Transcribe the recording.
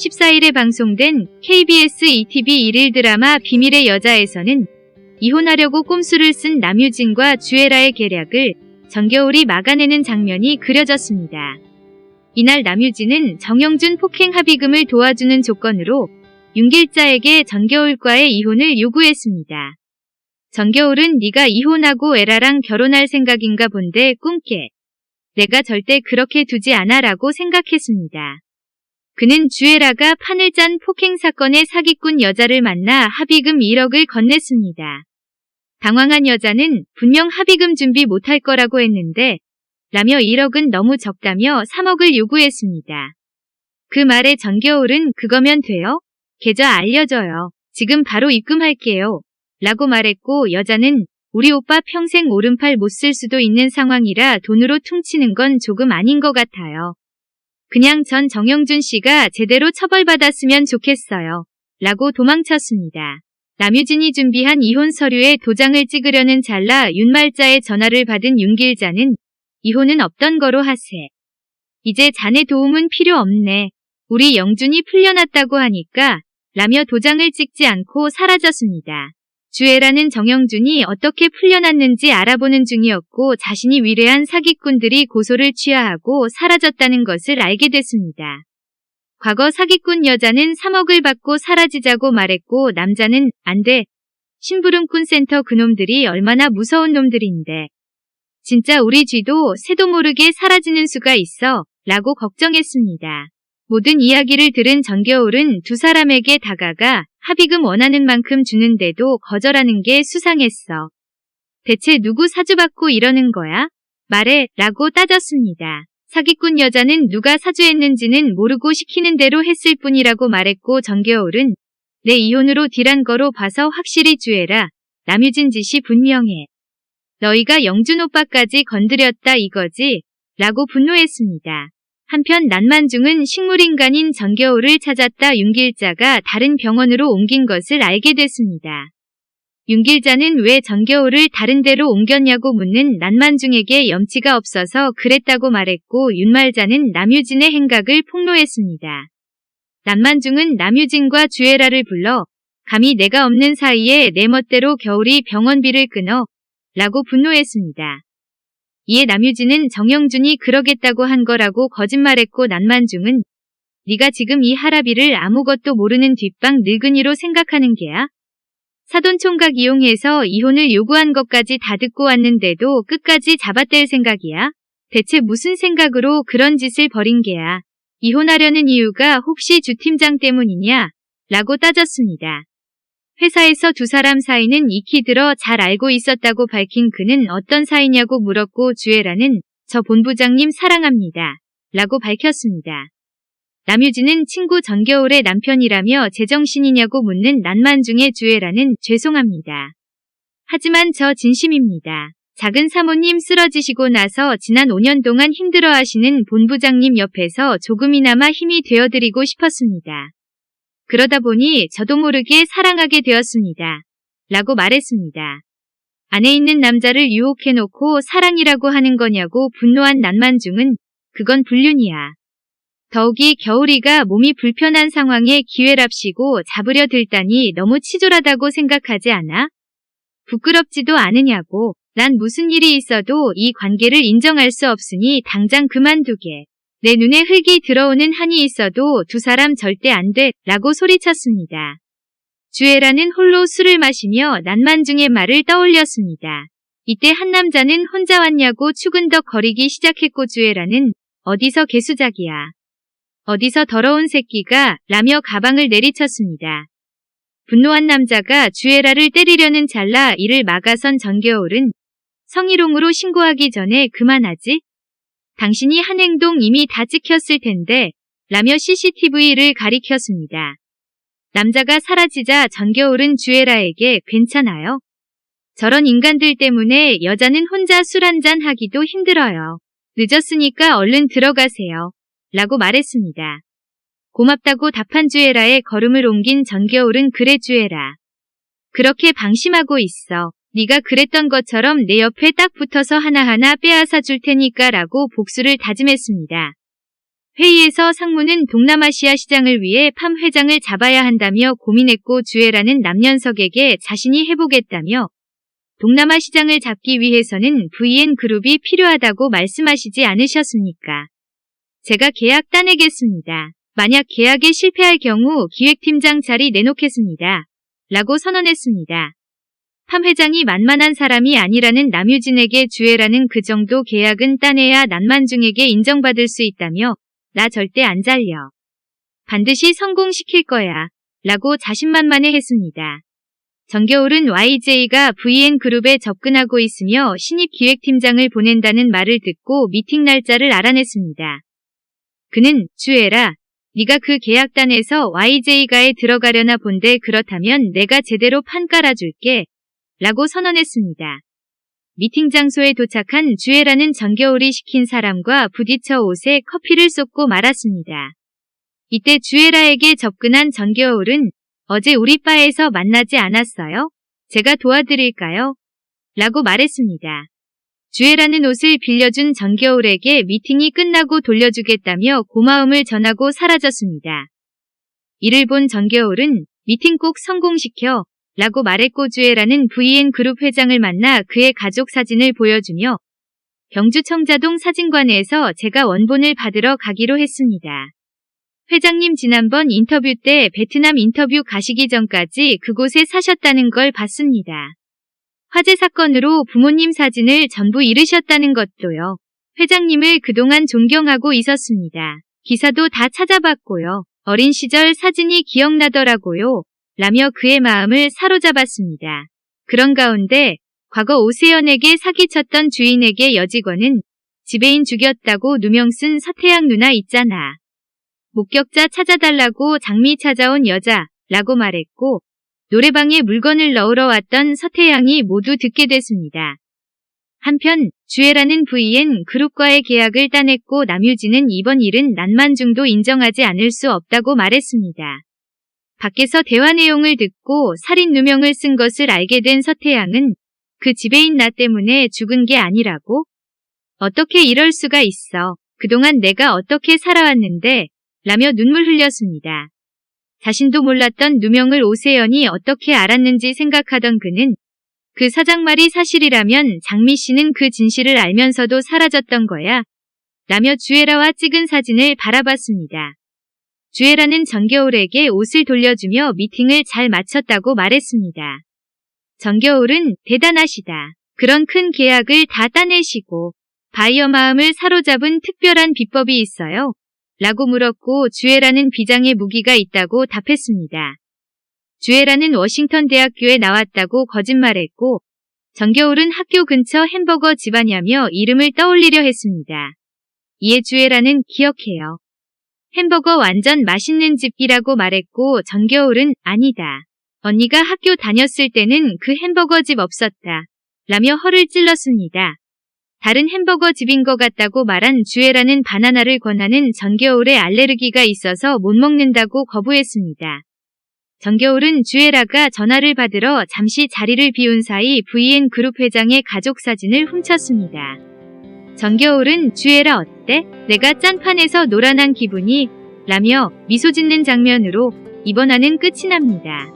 14일에 방송된 KBS ETV 일일 드라마 비밀의 여자에서는 이혼하려고 꼼수를 쓴 남유진과 주애라의 계략을 정겨울이 막아내는 장면이 그려졌습니다. 이날 남유진은 정영준 폭행 합의금을 도와주는 조건으로 윤길자에게 정겨울과의 이혼을 요구했습니다. 정겨울은 네가 이혼하고 에라랑 결혼할 생각인가 본데 꿈깨. 내가 절대 그렇게 두지 않아 라고 생각했습니다. 그는 주애라가 판을 짠 폭행 사건의 사기꾼 여자를 만나 합의금 1억을 건넸습니다. 당황한 여자는 분명 합의금 준비 못할 거라고 했는데 라며 1억은 너무 적다며 3억을 요구했습니다. 그 말에 정겨울은 그거면 돼요? 계좌 알려줘요. 지금 바로 입금할게요. 라고 말했고 여자는 우리 오빠 평생 오른팔 못 쓸 수도 있는 상황이라 돈으로 퉁치는 건 조금 아닌 것 같아요. 그냥 전 정영준 씨가 제대로 처벌받았으면 좋겠어요. 라고 도망쳤습니다. 남유진이 준비한 이혼 서류에 도장을 찍으려는 잘라 윤말자의 전화를 받은 윤길자는 이혼은 없던 거로 하세. 이제 자네 도움은 필요 없네. 우리 영준이 풀려났다고 하니까 라며 도장을 찍지 않고 사라졌습니다. 주애라는 정영준이 어떻게 풀려났는지 알아보는 중이었고 자신이 위례한 사기꾼들이 고소를 취하하고 사라졌다는 것을 알게 됐습니다. 과거 사기꾼 여자는 3억을 받고 사라지자고 말했고 남자는 안 돼. 심부름꾼 센터 그놈들이 얼마나 무서운 놈들인데. 진짜 우리 쥐도 새도 모르게 사라지는 수가 있어 라고 걱정했습니다. 모든 이야기를 들은 정겨울은 두 사람에게 다가가 합의금 원하는 만큼 주는데도 거절하는 게 수상했어. 대체 누구 사주받고 이러는 거야? 말해 라고 따졌습니다. 사기꾼 여자는 누가 사주했는지는 모르고 시키는 대로 했을 뿐이라고 말했고 정겨울은 내 이혼으로 딜한 거로 봐서 확실히 주해라. 남유진 짓이 분명해. 너희가 영준 오빠까지 건드렸다 이거지? 라고 분노했습니다. 한편 난만중은 식물인간인 정겨울을 찾았다 윤길자가 다른 병원으로 옮긴 것을 알게 됐습니다. 윤길자는 왜 정겨울을 다른 데로 옮겼냐고 묻는 난만중에게 염치가 없어서 그랬다고 말했고 윤말자는 남유진의 행각을 폭로했습니다. 난만중은 남유진과 주애라를 불러 감히 내가 없는 사이에 내 멋대로 겨울이 병원비를 끊어 라고 분노했습니다. 이에 남유진은 정영준이 그러겠다고 한 거라고 거짓말했고 난만중은 네가 지금 이 하라비를 아무것도 모르는 뒷방 늙은이로 생각하는 게야? 사돈 총각 이용해서 이혼을 요구한 것까지 다 듣고 왔는데도 끝까지 잡아댈 생각이야? 대체 무슨 생각으로 그런 짓을 벌인 게야? 이혼하려는 이유가 혹시 주 팀장 때문이냐? 라고 따졌습니다. 회사에서 두 사람 사이는 익히 들어 잘 알고 있었다고 밝힌 그는 어떤 사이냐고 물었고 주애라는 저 본부장님 사랑합니다. 라고 밝혔습니다. 남유진은 친구 전겨울의 남편이라며 제정신이냐고 묻는 난만중의 주애라는 죄송합니다. 하지만 저 진심입니다. 작은 사모님 쓰러지시고 나서 지난 5년 동안 힘들어 하시는 본부장님 옆에서 조금이나마 힘이 되어드리고 싶었습니다. 그러다 보니 저도 모르게 사랑하게 되었습니다. 라고 말했습니다. 안에 있는 남자를 유혹해놓고 사랑이라고 하는 거냐고 분노한 난만중은 그건 불륜이야. 더욱이 겨울이가 몸이 불편한 상황에 기회랍시고 잡으려 들다니 너무 치졸하다고 생각하지 않아? 부끄럽지도 않으냐고. 난 무슨 일이 있어도 이 관계를 인정할 수 없으니 당장 그만두게. 내 눈에 흙이 들어오는 한이 있어도 두 사람 절대 안 돼, 라고 소리쳤습니다. 주애라는 홀로 술을 마시며 난만중의 말을 떠올렸습니다. 이때 한 남자는 혼자 왔냐고 추근덕 거리기 시작했고 주애라는 어디서 개수작이야. 어디서 더러운 새끼가 라며 가방을 내리쳤습니다. 분노한 남자가 주애라를 때리려는 잘라 이를 막아선 정겨울은 성희롱으로 신고하기 전에 그만하지? 당신이 한 행동 이미 다 찍혔을 텐데 라며 CCTV를 가리켰습니다. 남자가 사라지자 전겨울은 주애라에게 괜찮아요? 저런 인간들 때문에 여자는 혼자 술 한잔 하기도 힘들어요. 늦었으니까 얼른 들어가세요. 라고 말했습니다. 고맙다고 답한 주애라의 걸음을 옮긴 전겨울은 그래 주애라. 그렇게 방심하고 있어. 네가 그랬던 것처럼 내 옆에 딱 붙어서 하나하나 빼앗아 줄 테니까 라고 복수를 다짐했습니다. 회의에서 상무는 동남아시아 시장을 위해 팜 회장을 잡아야 한다며 고민했고 주애라는 남년석에게 자신이 해보겠다며 동남아 시장을 잡기 위해서는 VN 그룹이 필요하다고 말씀하시지 않으셨습니까? 제가 계약 따내겠습니다. 만약 계약에 실패할 경우 기획팀장 자리 내놓겠습니다. 라고 선언했습니다. 팜 회장이 만만한 사람이 아니라는 남유진에게 주애라는 그 정도 계약은 따내야 난만중에게 인정받을 수 있다며 나 절대 안 잘려. 반드시 성공시킬 거야. 라고 자신만만해 했습니다. 정겨울은 YJ가 VN그룹에 접근하고 있으며 신입 기획팀장을 보낸다는 말을 듣고 미팅 날짜를 알아냈습니다. 그는 주애라 네가 그 계약단에서 YJ가에 들어가려나 본데 그렇다면 내가 제대로 판 깔아줄게 라고 선언했습니다. 미팅 장소에 도착한 주애라는 정겨울이 시킨 사람과 부딪혀 옷에 커피를 쏟고 말았습니다. 이때 주애라에게 접근한 정겨울은 어제 우리 바에서 만나지 않았어요? 제가 도와드릴까요? 라고 말했습니다. 주애라는 옷을 빌려준 정겨울에게 미팅이 끝나고 돌려주겠다며 고마움을 전하고 사라졌습니다. 이를 본 정겨울은 미팅 꼭 성공시켜 라고 말했고 주애라는 VN 그룹 회장을 만나 그의 가족 사진을 보여주며 경주청자동 사진관에서 제가 원본을 받으러 가기로 했습니다. 회장님 지난번 인터뷰 때 베트남 인터뷰 가시기 전까지 그곳에 사셨다는 걸 봤습니다. 화재 사건으로 부모님 사진을 전부 잃으셨다는 것도요. 회장님을 그동안 존경하고 있었습니다. 기사도 다 찾아봤고요. 어린 시절 사진이 기억나더라고요. 라며 그의 마음을 사로잡았습니다. 그런 가운데 과거 오세연에게 사기쳤던 주인에게 여직원은 지배인 죽였다고 누명 쓴 서태양 누나 있잖아. 목격자 찾아달라고 장미 찾아온 여자 라고 말했고 노래방에 물건을 넣으러 왔던 서태양이 모두 듣게 됐습니다. 한편 주애라는 VN 그룹과의 계약을 따냈고 남유진은 이번 일은 난만중도 인정하지 않을 수 없다고 말했습니다. 밖에서 대화 내용을 듣고 살인 누명을 쓴 것을 알게 된 서태양은 그 지배인 나 때문에 죽은 게 아니라고? 어떻게 이럴 수가 있어. 그동안 내가 어떻게 살아왔는데 라며 눈물 흘렸습니다. 자신도 몰랐던 누명을 오세연이 어떻게 알았는지 생각하던 그는 그 사장 말이 사실이라면 장미 씨는 그 진실을 알면서도 사라졌던 거야. 라며 주애라와 찍은 사진을 바라봤습니다. 주애라는 정겨울에게 옷을 돌려주며 미팅을 잘 마쳤다고 말했습니다. 정겨울은 대단하시다. 그런 큰 계약을 다 따내시고 바이어 마음을 사로잡은 특별한 비법이 있어요. 라고 물었고 주애라는 비장의 무기가 있다고 답했습니다. 주애라는 워싱턴 대학교에 나왔다고 거짓말했고 정겨울은 학교 근처 햄버거 집안이냐며 이름을 떠올리려 했습니다. 이에 주애라는 기억해요. 햄버거 완전 맛있는 집이라고 말했고 정겨울은 아니다. 언니가 학교 다녔을 때는 그 햄버거 집 없었다. 라며 허를 찔렀습니다. 다른 햄버거 집인 것 같다고 말한 주애라는 바나나를 권하는 정겨울의 알레르기가 있어서 못 먹는다고 거부했습니다. 정겨울은 주애라가 전화를 받으러 잠시 자리를 비운 사이 VN 그룹 회장의 가족 사진을 훔쳤습니다. 정겨울은 주애라 어때? 내가 짠판에서 노란한 기분이? 라며 미소 짓는 장면으로 이번 화는 끝이 납니다.